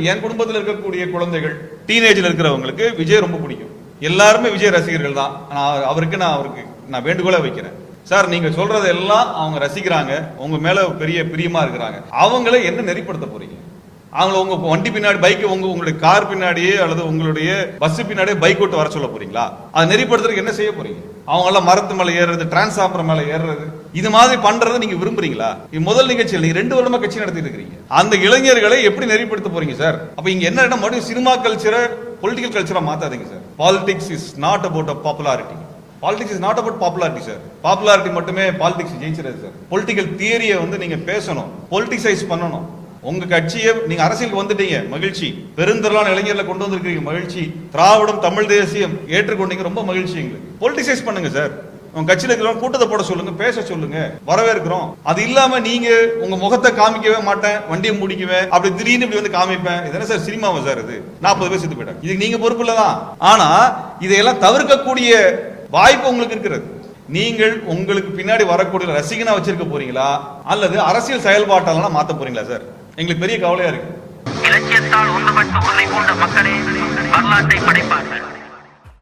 என் குடும்பத்தில் இருக்கக்கூடிய குழந்தைகள் டீனேஜில் இருக்கிறவங்களுக்கு விஜய் ரொம்ப பிடிக்கும். எல்லாருமே விஜய் ரசிகர்கள் தான். நான் அவருக்கு நான் அவருக்கு நான் வேண்டுகோளா வைக்கிறேன். சார் நீங்க சொல்றது எல்லாம் அவங்க ரசிக்கிறாங்க. உங்க மேல பெரிய பிரியமா இருக்கிறாங்க. அவங்கள என்ன நெறிப்படுத்த போறீங்க? அவங்கள உங்க வண்டி பின்னாடி பைக் உங்க உங்களுடைய கார் பின்னாடியே அல்லது உங்களுடைய பஸ் பின்னாடியே பைக் விட்டு வர சொல்ல போறீங்களா? அதை நெறிப்படுத்துறதுக்கு என்ன செய்ய போறீங்க? அவங்க எல்லாம் மரத்து மேல ஏறுறது டிரான்ஸ்ஃபார்மர் மேல ஏறுறது இது மாதிரி பண்றதை நீங்க விரும்புறீங்களா? முதல் நிகழ்ச்சியில் நீங்க ரெண்டு வருடமா கட்சி நடத்திட்டு இருக்கீங்க அந்த இளைஞர்களை எப்படி நெறிப்படுத்த போறீங்க சார் அப்ப இங்க என்ன மறுபடியும் சினிமா கல்ச்சரை பொலிட்டிக்கல் கல்ச்சரா மாத்தாதீங்க sir politics is not about a popularity politics is not about popularity sir popularity மட்டுமே பாலிடிக்ஸ் ஜெயிச்சிருது சார் பொலிட்டிக்கல் தியரியை வந்து நீங்க பேசணும் பொலிட்டிசைஸ் பண்ணணும். உங்க கட்சியை நீங்க அரசியலுக்கு வந்துட்டீங்க. மகிழ்ச்சி. பெருந்திரளான இளைஞர்களை கொண்டு வந்திருக்கீங்க மகிழ்ச்சி. திராவிடம் தமிழ் தேசியம் ஏற்றுக்கொண்டீங்க. ரொம்ப மகிழ்ச்சி எங்களுக்கு. பொலிட்டிசைஸ் பண்ணுங்க சார் உங்க கட்சியில இருக்கிறவங்க கூட்டத்தை போட சொல்லுங்க பேச சொல்லுங்க. வரவேற்கிறோம். அது இல்லாம நீங்க உங்க முகத்தை காமிக்கவே மாட்டேன். வண்டியை முடிக்குவேன் அப்படி திடீர்னு இப்படி வந்து காமிப்பேன். இதெல்லாம் சார் சினிமாவும் சார் இது? நாற்பது பேர் செத்து போயிட்டாங்க. இதுக்கு நீங்க பொறுப்பு இல்லதான் ஆனா இதையெல்லாம் தவிர்க்கக்கூடிய வாய்ப்பு உங்களுக்கு இருக்கிறது. நீங்கள் உங்களுக்கு பின்னாடி வரக்கூடிய ரசிகனா வச்சிருக்க போறீங்களா? அல்லது அரசியல் செயல்பாட்டாலாம் மாத்த போறீங்களா சார் எங்களுக்கு பெரிய கவலையா இருக்கு. இலக்கியத்தால் ஒன்றுபட்டு உன்னை போன்ற மக்களே வரலாற்றை படைப்பார்கள்